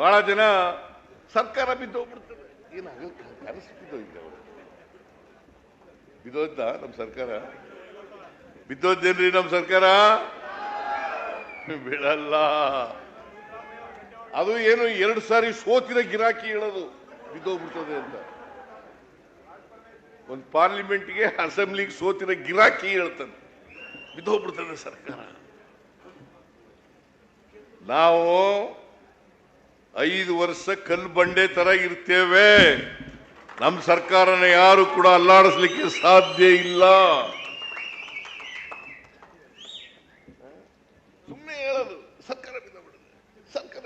ಬಹಳ ಜನ ಸರ್ಕಾರ ಬಿದ್ದೋಗ್ಬಿಡ್ತದೆ ಏನು ಕನಸು ಬಿದ್ದೋದ್ದ ನಮ್ಮ ಸರ್ಕಾರ? ಬಿದ್ದೋದ್ದೇನ್ರಿ ನಮ್ಮ ಸರ್ಕಾರ? ಬಿಡಲ್ಲ. ಅದು ಏನು ಎರಡು ಸಾರಿ ಸೋತಿದ ಗಿರಾಕಿ ಹೇಳೋದು ಬಿದ್ದೋಗ್ಬಿಡ್ತದೆ ಅಂತ. ಒಂದು ಪಾರ್ಲಿಮೆಂಟ್ಗೆ ಅಸೆಂಬ್ಲಿಗೆ ಸೋತಿನ ಗಿರಾಕಿ ಹೇಳ್ತಾನೆ ಬಿದ್ದೋಗ್ಬಿಡ್ತದೆ ಸರ್ಕಾರ. ನಾವು ಐದು ವರ್ಷ ಕಲ್ಲು ಬಂಡೆ ತರ ಇರ್ತೇವೆ. ನಮ್ಮ ಸರ್ಕಾರನ ಯಾರು ಕೂಡ ಅಲ್ಲಾಡಿಸ್ಲಿಕ್ಕೆ ಸಾಧ್ಯ ಇಲ್ಲ. ಸುಮ್ಮನೆ ಹೇಳೋದು, ಸರ್ಕಾರ ಸರ್ಕಾರ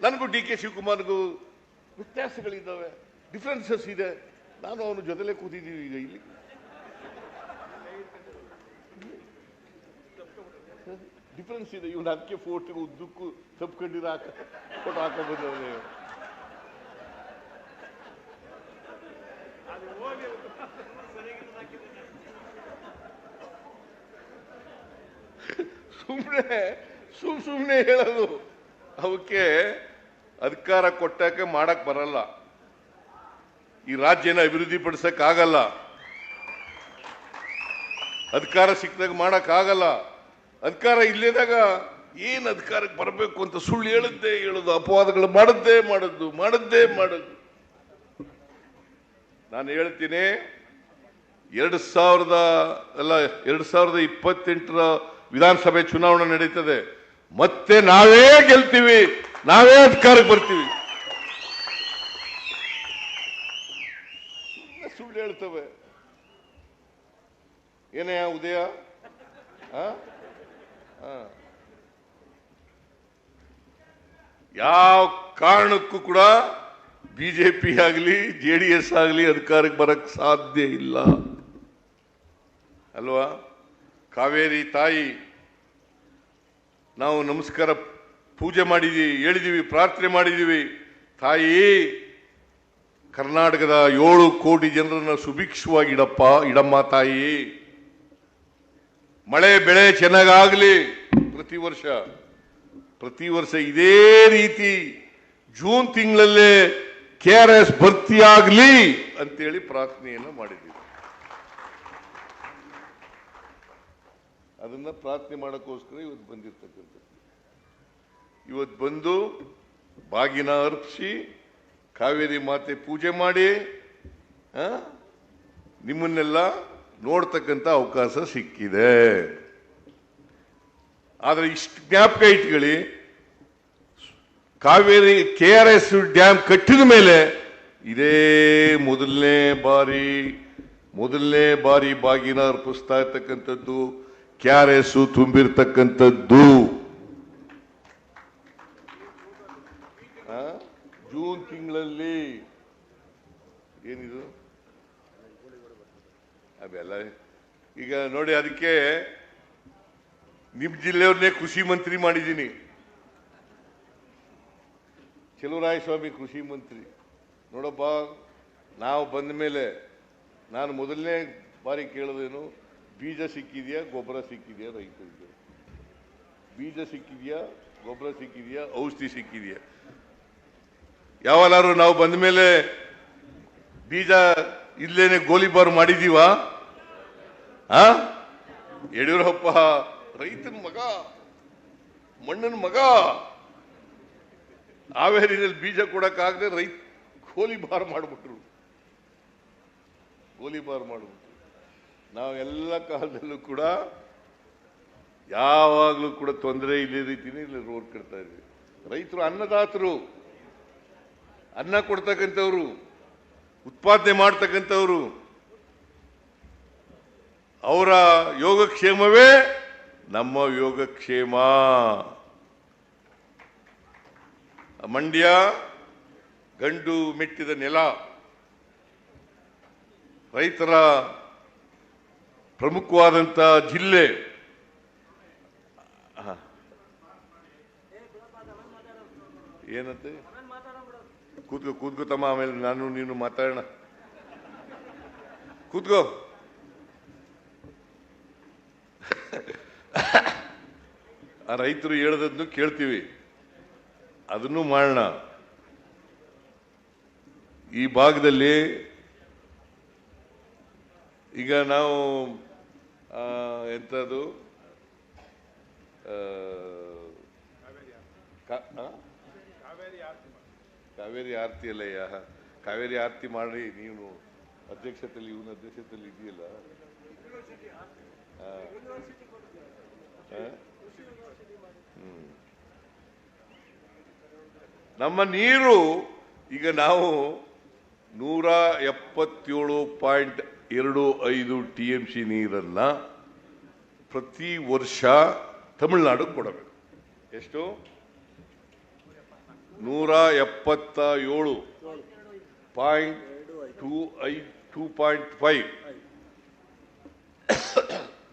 ನನಗೂ ಡಿ ಕೆ ಶಿವಕುಮಾರ್ಗೂ ವ್ಯತ್ಯಾಸಗಳಿದ್ದಾವೆ ಡಿಫ್ರೆನ್ಸಸ್ ಇದೆ. ನಾನು ಅವನ ಜೊತೆಲೇ ಕೂತಿದ್ದೀವಿ ಈಗ ಇಲ್ಲಿ. ಡಿಫ್ರೆನ್ಸ್ ಇದೆ. ಇವನು ಅದಕ್ಕೆ ಫೋಟೋ ಉದ್ದಕ್ಕೂ ತಪ್ಕೊಂಡಿರೋ ಹಾಕ ಫೋಟೋ ಹಾಕೋಬೋದು ಅವನೇ ಸುಮ್ಮನೆ ಸುಮ್ ಸುಮ್ಮನೆ ಹೇಳೋದು. ಅವಕ್ಕೆ ಅಧಿಕಾರ ಕೊಟ್ಟಕ್ಕೆ ಮಾಡಕ್ ಬರಲ್ಲ. ಈ ರಾಜ್ಯನ ಅಭಿವೃದ್ಧಿ ಪಡಿಸಕ್ ಆಗಲ್ಲ. ಅಧಿಕಾರ ಸಿಕ್ಕದಾಗ ಮಾಡಕ್ ಆಗಲ್ಲ. ಅಧಿಕಾರ ಇಲ್ಲದಾಗ ಏನು ಅಧಿಕಾರಕ್ಕೆ ಬರಬೇಕು ಅಂತ ಸುಳ್ಳು ಹೇಳದ್ದೇ, ಹೇಳೋದು, ಅಪವಾದಗಳು ಮಾಡದ್ದೇ, ಮಾಡದ್ದು ಮಾಡದ್ದೇ ಮಾಡದ್ದು ನಾನು ಹೇಳ್ತೀನಿ, ಎರಡು ಸಾವಿರದ, ಅಲ್ಲ, ಎರಡು ಸಾವಿರದ ಇಪ್ಪತ್ತೆಂಟರ ವಿಧಾನಸಭೆ ಚುನಾವಣೆ ನಡೀತದೆ ಮತ್ತೆ ನಾವೇ ಗೆಲ್ತೀವಿ, ನಾವೇ ಅಧಿಕಾರಕ್ಕೆ ಬರ್ತೀವಿ ಸುಳ್ಳು ಹೇಳ್ತವೆ ಏನೇ ಉದಯ? ಆ. ಯಾವ ಕಾರಣಕ್ಕೂ ಕೂಡ ಬಿಜೆಪಿ ಆಗಲಿ, ಜೆ ಡಿ ಎಸ್ ಆಗಲಿ ಅಧಿಕಾರಕ್ಕೆ ಬರಕ್ಕೆ ಸಾಧ್ಯ ಇಲ್ಲ. ಅಲ್ವಾ? ಕಾವೇರಿ ತಾಯಿ, ನಾವು ನಮಸ್ಕಾರ ಪೂಜೆ ಮಾಡಿದೀವಿ ಹೇಳಿದ್ದೀವಿ ಪ್ರಾರ್ಥನೆ ಮಾಡಿದೀವಿ. ತಾಯಿ, ಕರ್ನಾಟಕದ ಏಳು ಕೋಟಿ ಜನರನ್ನು ಸುಭಿಕ್ಷವಾಗಿ ಇಡಪ್ಪ, ಇಡಮ್ಮ ತಾಯಿ. ಮಳೆ ಬೆಳೆ ಚೆನ್ನಾಗಾಗಲಿ ಪ್ರತಿ ವರ್ಷ. ಪ್ರತಿ ವರ್ಷ ಇದೇ ರೀತಿ ಜೂನ್ ತಿಂಗಳಲ್ಲೇ ಕೆ ಆರ್ ಎಸ್ ಭರ್ತಿಯಾಗಲಿ ಅಂತೇಳಿ ಪ್ರಾರ್ಥನೆಯನ್ನು ಮಾಡಿದ್ದೀವಿ. ಅದನ್ನ ಪ್ರಾರ್ಥನೆ ಮಾಡೋಕ್ಕೋಸ್ಕರ ಇವತ್ತು ಬಂದಿರ್ತಕ್ಕಂಥದ್ದು. ಇವತ್ತು ಬಂದು ಬಾಗಿನ ಅರ್ಪಿಸಿ, ಕಾವೇರಿ ಮಾತೆ ಪೂಜೆ ಮಾಡಿ ನಿಮ್ಮನ್ನೆಲ್ಲ ನೋಡ್ತಕ್ಕಂಥ ಅವಕಾಶ ಸಿಕ್ಕಿದೆ. ಆದರೆ ಇಷ್ಟು ಜ್ಞಾಪಕ ಇಟ್ಕೊಳ್ಳಿ Kaveri K R S dam ಕಟ್ಟಿದ ಮೇಲೆ ಇದೇ ಮೊದಲನೇ ಬಾರಿ ಮೊದಲನೇ ಬಾರಿ ಬಾಗಿನ ಅರ್ಪಿಸ್ತಾ ಇರ್ತಕ್ಕಂಥದ್ದು, ಕೆ ಆರ್ ಎಸ್ ತುಂಬಿರ್ತಕ್ಕಂಥದ್ದು. ಜೂನ್ ತಿಂಗಳಲ್ಲಿ ಏನಿದು? ಅವೆಲ್ಲ. ಈಗ ನೋಡಿ ಅದಕ್ಕೆ ನಿಮ್ಮ ಜಿಲ್ಲೆಯವ್ರನ್ನೇ ಕೃಷಿ ಮಂತ್ರಿ ಮಾಡಿದ್ದೀನಿ. ಸ್ವಾಮಿ ಕೃಷಿ ಮಂತ್ರಿ. ನೋಡಪ್ಪ, ನಾವು ಬಂದ ಮೇಲೆ ನಾನು ಮೊದಲನೇ ಬಾರಿ ಕೇಳೋದೇನು, ಬೀಜ ಸಿಕ್ಕಿದೆಯಾ, ಗೊಬ್ಬರ ಸಿಕ್ಕಿದೆಯಾ ರೈತರಿಗೆ? ಬೀಜ ಸಿಕ್ಕಿದೆಯಾ, ಗೊಬ್ಬರ ಸಿಕ್ಕಿದೆಯಾ, ಔಷಧಿ ಸಿಕ್ಕಿದೆಯಾ? ಯಾವಲಾರು ನಾವು ಬಂದ ಮೇಲೆ ಬೀಜ ಇಲ್ಲೇನೆ ಗೋಲಿಬಾರ್ ಮಾಡಿದೀವಾ ಆ? ಯಡಿಯೂರಪ್ಪ, ರೈತನ ಮಗ, ಮಣ್ಣನ ಮಗ. ಹಾವೇರಿನಲ್ಲಿ ಬೀಜ ಕೊಡಕ್ಕಾಗದೆ ರೈತ ಗೋಲಿಬಾರ್ ಮಾಡಿಬಿಟ್ರು. ಗೋಲಿಬಾರ್ ಮಾಡಿಬಿಟ್ರು. ನಾವೆಲ್ಲ ಕಾಲದಲ್ಲೂ ಕೂಡ ಯಾವಾಗಲೂ ಕೂಡ ತೊಂದರೆ ಇಲ್ಲೇ ರೀತಿನೇ ಇಲ್ಲಿ ರೋಡ್ ಕಟ್ತಾ ಇದ್ವಿ ರೈತರು ಅನ್ನದಾತರು. ಅನ್ನ ಕೊಡ್ತಕ್ಕಂಥವ್ರು, ಉತ್ಪಾದನೆ ಮಾಡ್ತಕ್ಕಂಥವ್ರು. ಅವರ ಯೋಗಕ್ಷೇಮವೇ ನಮ್ಮ ಯೋಗಕ್ಷೇಮ. ಮಂಡ್ಯ ಗಂಡು ಮೆಟ್ಟಿದ ನೆಲ ರೈತರ ಪ್ರಮುಖವಾದಂಥ ಜಿಲ್ಲೆ. ಏನಂತೆ? ಕೂತ್ಕೋ ಕೂತ್ಕೋತಮ್ಮ ಆಮೇಲೆ ನಾನು ನೀನು ಮಾತಾಡೋಣ. ಕೂತ್ಕೋ. ಆ ರೈತರು ಹೇಳದನ್ನು ಕೇಳ್ತೀವಿ. ಅದನ್ನು ಮಾಡೋಣ. ಈ ಭಾಗದಲ್ಲಿ ಈಗ ನಾವು ಎಂಥದ್ದು ಕಾವೇರಿ ಆರತಿ ಅಲ್ಲಯ್ಯ. ಕಾವೇರಿ ಆರತಿ ಮಾಡಿ ನೀನು ಅಧ್ಯಕ್ಷತೆಯಲ್ಲಿ, ಇವನ ಅಧ್ಯಕ್ಷತೆಯಲ್ಲಿ ಇದೆಯಲ್ಲ. ನಮ್ಮ ನೀರು ಈಗ ನಾವು ನೂರ ಎಪ್ಪತ್ತೇಳು ಪಾಯಿಂಟ್ ಎರಡು ಐದು ಟಿ ಎಂ ಸಿ ನೀರನ್ನ ಪ್ರತಿ ವರ್ಷ ತಮಿಳುನಾಡಿಗೆ ಕೊಡಬೇಕು. ಎಷ್ಟು? ನೂರ ಎಪ್ಪತ್ತ ಏಳು ಪಾಯಿಂಟ್ ಟೂ ಐ ಟೂ ಪಾಯಿಂಟ್ ಫೈವ್.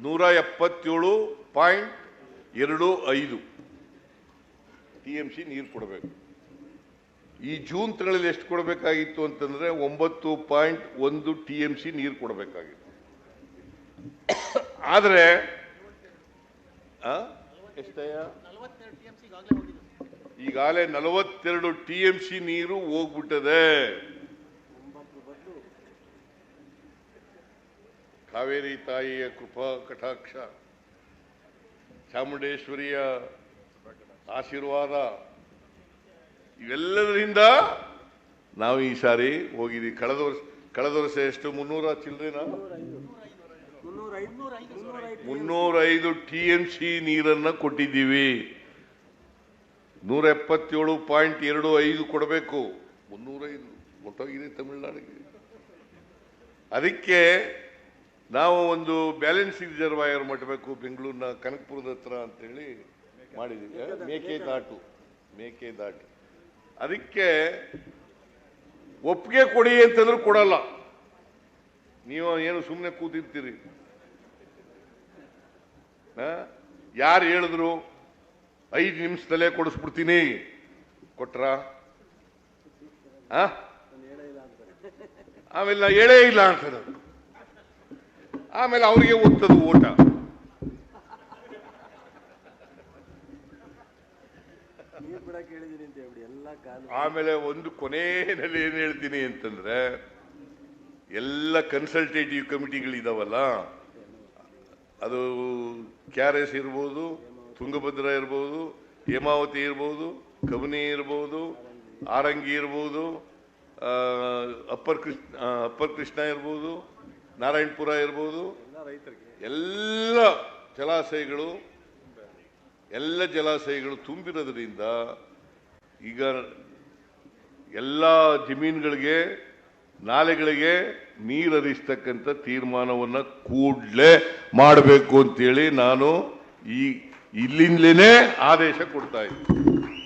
ನೂರ ಎಪ್ಪತ್ತೇಳು ಪಾಯಿಂಟ್ ಎರಡು ಐದು. ಟಿ ಎಂ ಸಿ ನೀರು ಕೊಡಬೇಕು. ಈ ಜೂನ್ ತಿಂಗಳಲ್ಲಿ ಎಷ್ಟು ಕೊಡಬೇಕಾಗಿತ್ತು ಅಂತಂದರೆ ಒಂಬತ್ತು ಪಾಯಿಂಟ್ ಒಂದು ಟಿ ಎಂ ಸಿ ನೀರು ಕೊಡಬೇಕಾಗಿತ್ತು. ಆದರೆ? ಎಷ್ಟಯ್ಯ? ಈಗಾಗಲೇ ನಲವತ್ತೆರಡು ಟಿ ಎಂ ಸಿ ನೀರು ಹೋಗ್ಬಿಟ್ಟದೆ. ಕಾವೇರಿ ತಾಯಿಯ ಕೃಪಾ ಕಟಾಕ್ಷ. ಚಾಮುಂಡೇಶ್ವರಿಯ ಆಶೀರ್ವಾದ. ಇವೆಲ್ಲದರಿಂದ ನಾವು ಈ ಸಾರಿ ಹೋಗಿದ್ದೀವಿ ಕಳೆದ ವರ್ಷ ಕಳೆದ ವರ್ಷ ಎಷ್ಟು? ಮುನ್ನೂರ ಚಿಲ್ಲರೆನಾ ಮುನ್ನೂರೈದು ಟಿ ಎನ್ ಸಿ ನೀರನ್ನ ಕೊಟ್ಟಿದ್ದೀವಿ. ನೂರ ಎಪ್ಪತ್ತೇಳು ಪಾಯಿಂಟ್ ಎರಡು ಐದು ಕೊಡಬೇಕು. ಮುನ್ನೂರೈದು. ಹೊಟ್ಟೋಗಿದೆ ತಮಿಳುನಾಡಿಗೆ. ಅದಕ್ಕೆ ನಾವು ಒಂದು ಬ್ಯಾಲೆನ್ಸಿಂಗ್ ರಿಸರ್ವಾಯರ್ ಮಾಡಬೇಕು ಬೆಂಗಳೂರಿನ ಕನಕಪುರದ ಹತ್ರ ಅಂತೇಳಿ ಮಾಡಿದ್ದೀವಿ. ಮೇಕೆ ದಾಟು ಮೇಕೆ ದಾಟು. ಅದಕ್ಕೆ ಒಪ್ಪಿಗೆ ಕೊಡಿ ಅಂತಂದ್ರೆ ಕೊಡಲ್ಲ. ನೀವು ಏನು ಸುಮ್ಮನೆ ಕೂತಿರ್ತೀರಿ. ಯಾರು ಹೇಳಿದ್ರು? ಐದು ನಿಮಿಷದಲ್ಲೇ ಕೊಡಿಸ್ಬಿಡ್ತೀನಿ. ಕೊಟ್ರ? ಆಮೇಲೆ ನಾ ಹೇಳೇ ಇಲ್ಲ ಅಂತಾರೆ. ಆಮೇಲೆ ಅವರಿಗೆ ಒತ್ತದು ಊಟ. ಆಮೇಲೆ ಒಂದು ಕೊನೆಯಲ್ಲಿ ಏನ್ ಹೇಳ್ತೀನಿ ಅಂತಂದ್ರೆ ಎಲ್ಲ ಕನ್ಸಲ್ಟೇಟಿವ್ ಕಮಿಟಿಗಳಿದಾವಲ್ಲ ಅದು ಕೆ ಆರ್ ಎಸ್ ಇರ್ಬೋದು ತುಂಗಭದ್ರಾ ಇರ್ಬೋದು ಹೇಮಾವತಿ ಇರ್ಬೋದು ಕಬಿನಿ ಇರ್ಬೋದು ಆರಂಗಿ ಇರ್ಬೋದು ಅಪ್ಪರ್ ಕೃಷ್ಣ ಅಪ್ಪರ್ ಕೃಷ್ಣ ಇರ್ಬೋದು ನಾರಾಯಣಪುರ ಇರ್ಬೋದು ಎಲ್ಲ ಜಲಾಶಯಗಳು ಎಲ್ಲ ಜಲಾಶಯಗಳು ತುಂಬಿರೋದ್ರಿಂದ ಈಗ ಎಲ್ಲ ಜಮೀನುಗಳಿಗೆ ನಾಲೆಗಳಿಗೆ ನೀರು ಹರಿಸ್ತಕ್ಕಂಥ ತೀರ್ಮಾನವನ್ನು ಕೂಡಲೇ ಮಾಡಬೇಕು ಅಂತೇಳಿ ನಾನು ಈ ಇಲ್ಲಿಂದಲೇ ಆದೇಶ ಕೊಡ್ತಾ ಇದ್ದೀನಿ.